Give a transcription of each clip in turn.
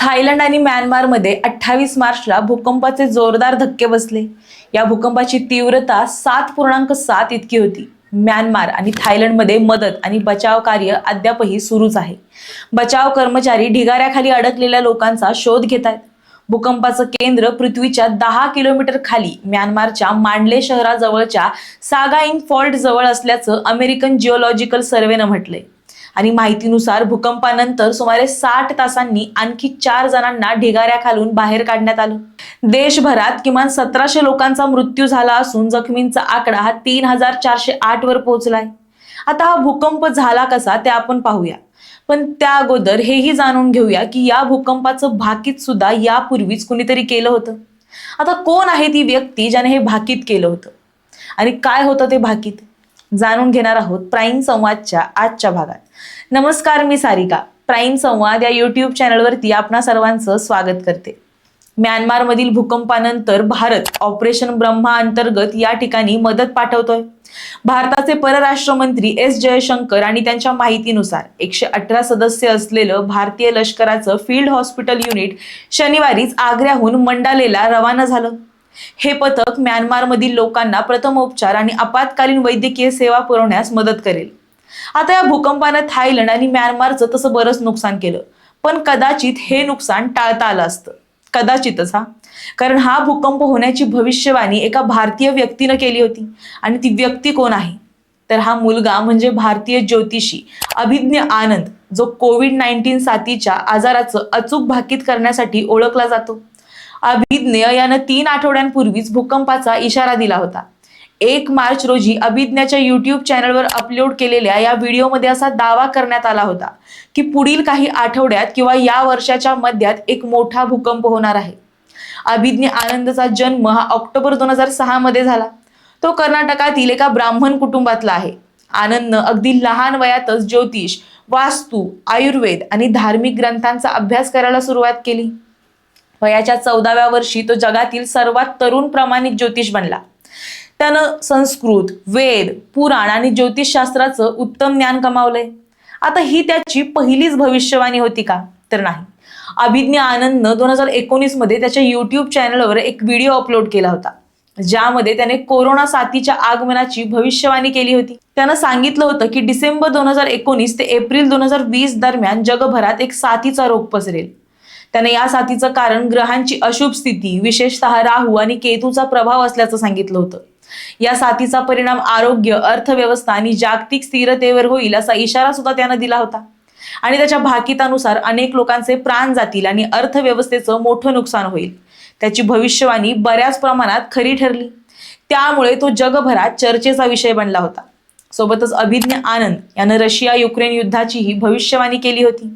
Thailand आणि म्यानमारमध्ये अठ्ठावीस मार्चला भूकंपाचे जोरदार धक्के बसले. या भूकंपाची तीव्रता सात पूर्णांक सात इतकी होती. म्यानमार आणि थायलंडमध्ये मदत आणि बचाव कार्य अद्यापही सुरूच आहे. बचाव कर्मचारी ढिगाऱ्याखाली अडकलेल्या लोकांचा शोध घेत आहेत भूकंपाचं केंद्र पृथ्वीच्या दहा किलोमीटर खाली म्यानमारच्या मांडले शहराजवळच्या सागाईंग फॉल्ट जवळ असल्याचं अमेरिकन जिओलॉजिकल सर्व्हेनं म्हटलंय. आणि माहितीनुसार भूकंपानंतर सुमारे साठ तासांनी आणखी चार जणांना ढिगाऱ्याखालून बाहेर काढण्यात आलं. देशभरात किमान सतराशे लोकांचा मृत्यू झाला असून जखमींचा आकडा हा तीन हजार चारशे आठ वर पोहोचलाय. आता हा भूकंप झाला कसा ते आपण पाहूया. पण त्या अगोदर हेही जाणून घेऊया की या भूकंपाचं भाकीत सुद्धा यापूर्वीच कुणीतरी केलं होतं. आता कोण आहे ती व्यक्ती ज्याने हे भाकीत केलं होतं? आणि काय होतं ते भाकीत? जाणून घेणार आहोत प्राईम संवादच्या आजच्या भागात. नमस्कार मी सारिका. प्राईम संवाद या युट्यूब चॅनलवरती आपणा सर्वांचं स्वागत करते. म्यानमारमधील भूकंपानंतर भारत ऑपरेशन ब्रह्मा अंतर्गत या ठिकाणी मदत पाठवतोय. भारताचे परराष्ट्र मंत्री एस जयशंकर आणि त्यांच्या माहितीनुसार एकशे अठरा सदस्य असलेलं भारतीय लष्कराचं फील्ड हॉस्पिटल युनिट शनिवारीच आग्र्याहून मंडालेला रवाना झालं. हे पथक म्यानमारमधील लोकांना प्रथमोपचार आणि आपत्कालीन वैद्यकीय सेवा पुरवण्यास मदत करेल. आता या भूकंपानं थायलंड आणि म्यानमारचं तसं बरंच नुकसान केलं. पण कदाचित हे नुकसान टाळता आलं असतं. कदाचितच हा. कारण हा भूकंप होण्याची भविष्यवाणी एका भारतीय व्यक्तीनं केली होती. आणि ती व्यक्ती कोण आहे? तर हा मुलगा म्हणजे भारतीय ज्योतिषी अभिज्ञ आनंद जो कोविड नाईन्टीन साथीच्या आजाराचं अचूक भाकीत करण्यासाठी ओळखला जातो. अभिज्ञ यानं तीन आठवड्यांपूर्वीच भूकंपाचा इशारा दिला होता. एक मार्च रोजी अभिज्ञाच्या युट्यूब चॅनलवर अपलोड केलेल्या या व्हिडिओमध्ये असा दावा करण्यात आला होता की पुढील काही आठवड्यात किंवा या वर्षाच्या मध्यात एक मोठा भूकंप होणार आहे. अभिज्ञ आनंदचा जन्म हा ऑक्टोबर दोन हजार सहा मध्ये झाला. तो कर्नाटकातील एका ब्राह्मण कुटुंबातला आहे. आनंदनं अगदी लहान वयातच ज्योतिष वास्तू आयुर्वेद आणि धार्मिक ग्रंथांचा अभ्यास करायला सुरुवात केली. वयाच्या चौदाव्या वर्षी तो जगातील सर्वात तरुण प्रमाणित ज्योतिष बनला. त्यानं संस्कृत वेद पुराण आणि ज्योतिषशास्त्राचं उत्तम ज्ञान कमावलंय. आता ही त्याची पहिलीच भविष्यवाणी होती का? तर नाही. अभिज्ञ आनंदनं दोन हजार एकोणीसमध्ये त्याच्या युट्यूब चॅनलवर एक व्हिडिओ अपलोड केला होता. ज्यामध्ये त्याने कोरोना साथीच्या आगमनाची भविष्यवाणी केली होती. त्यानं सांगितलं होतं की डिसेंबर दोन हजार एकोणीस ते एप्रिल दोन हजार वीस दरम्यान जगभरात एक साथीचा रोग पसरेल. त्याने या साथीचं कारण ग्रहांची अशुभ स्थिती विशेषतः राहू आणि केतूचा प्रभाव असल्याचं सांगितलं होतं. या साथीचा परिणाम आरोग्य अर्थव्यवस्था आणि जागतिक स्थिरतेवर होईल असा इशारा सुद्धा त्यानं दिला होता. आणि त्याच्या भाकितानुसार अनेक लोकांचे प्राण जातील आणि अर्थव्यवस्थेचं मोठं नुकसान होईल. त्याची भविष्यवाणी बऱ्याच प्रमाणात खरी ठरली. त्यामुळे तो जगभरात चर्चेचा विषय बनला होता. सोबतच अभिज्ञ आनंद यानं रशिया युक्रेन युद्धाचीही भविष्यवाणी केली होती.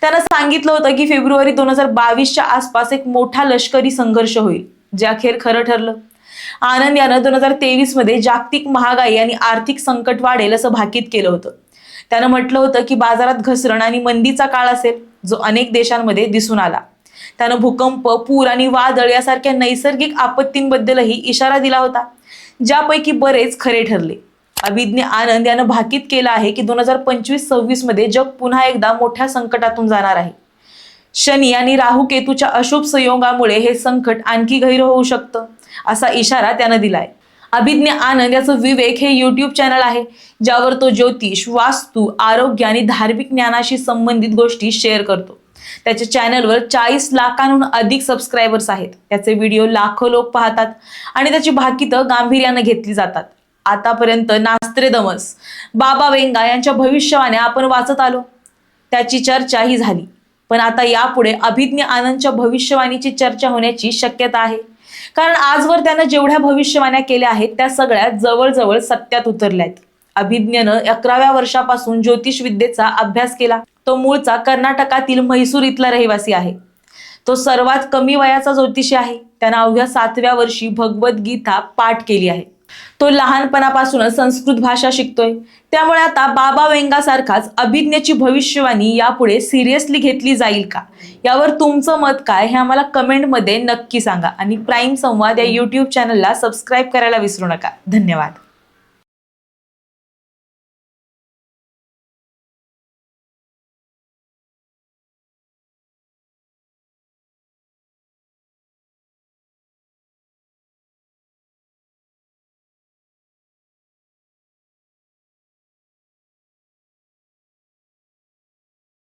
त्यानं सांगितलं होतं की फेब्रुवारी दोन हजार बावीसच्या आसपास एक मोठा लष्करी संघर्ष होईल जे अखेर खरं ठरलं. आनंद यानं दोन हजार तेवीसमध्ये जागतिक महागाई आणि आर्थिक संकट वाढेल असं भाकीत केलं होतं. त्यानं म्हटलं होतं की बाजारात घसरण आणि मंदीचा काळ असेल जो अनेक देशांमध्ये दिसून आला. त्यानं भूकंप पूर आणि वादळ यासारख्या नैसर्गिक आपत्तींबद्दलही इशारा दिला होता ज्यापैकी बरेच खरे ठरले. अभिज्ञ आनंद यानं भाकीत केलं आहे की दोन हजार पंचवीस सव्वीसमध्ये जग पुन्हा एकदा मोठ्या संकटातून जाणार आहे. शनी आणि राहू केतूच्या अशुभ संयोगामुळे हे संकट आणखी गहिर होऊ शकतं असा इशारा त्यानं दिलाय. अभिज्ञ आनंद याचं विवेक हे युट्यूब चॅनल आहे ज्यावर तो ज्योतिष वास्तू आरोग्य आणि धार्मिक ज्ञानाशी संबंधित गोष्टी शेअर करतो. त्याच्या चॅनलवर चाळीस लाखांहून अधिक सबस्क्रायबर्स आहेत. त्याचे व्हिडिओ लाखो लोक पाहतात आणि त्याची भाकितं गांभीर्यानं घेतली जातात. आतापर्यंत नास्त्रेदमस बाबा वेंगा यांच्या भविष्यवाण्या आपण वाचत आलो. त्याची चर्चा ही झाली. पण आता यापुढे अभिज्ञ आनंदच्या भविष्यवाणीची चर्चा होण्याची शक्यता आहे. कारण आजवर त्यानं जेवढ्या भविष्यवाण्या केल्या आहेत त्या सगळ्या जवळजवळ सत्यात उतरल्या आहेत अभिज्ञनं अकराव्या वर्षापासून ज्योतिष विद्येचा अभ्यास केला. तो मूळचा कर्नाटकातील म्हैसूर इथला रहिवासी आहे. तो सर्वात कमी वयाचा ज्योतिषी आहे. त्यानं अवघ्या सातव्या वर्षी भगवद्गीता पाठ केली आहे. तो लहानपणापासूनच संस्कृत भाषा शिकतोय. त्यामुळे आता बाबा वेंगासारखाच अभिज्ञाची भविष्यवाणी यापुढे सिरियसली घेतली जाईल का? यावर तुमचं मत काय हे आम्हाला कमेंटमध्ये नक्की सांगा. आणि प्राईम संवाद या युट्यूब चॅनलला सबस्क्राईब करायला विसरू नका. धन्यवाद.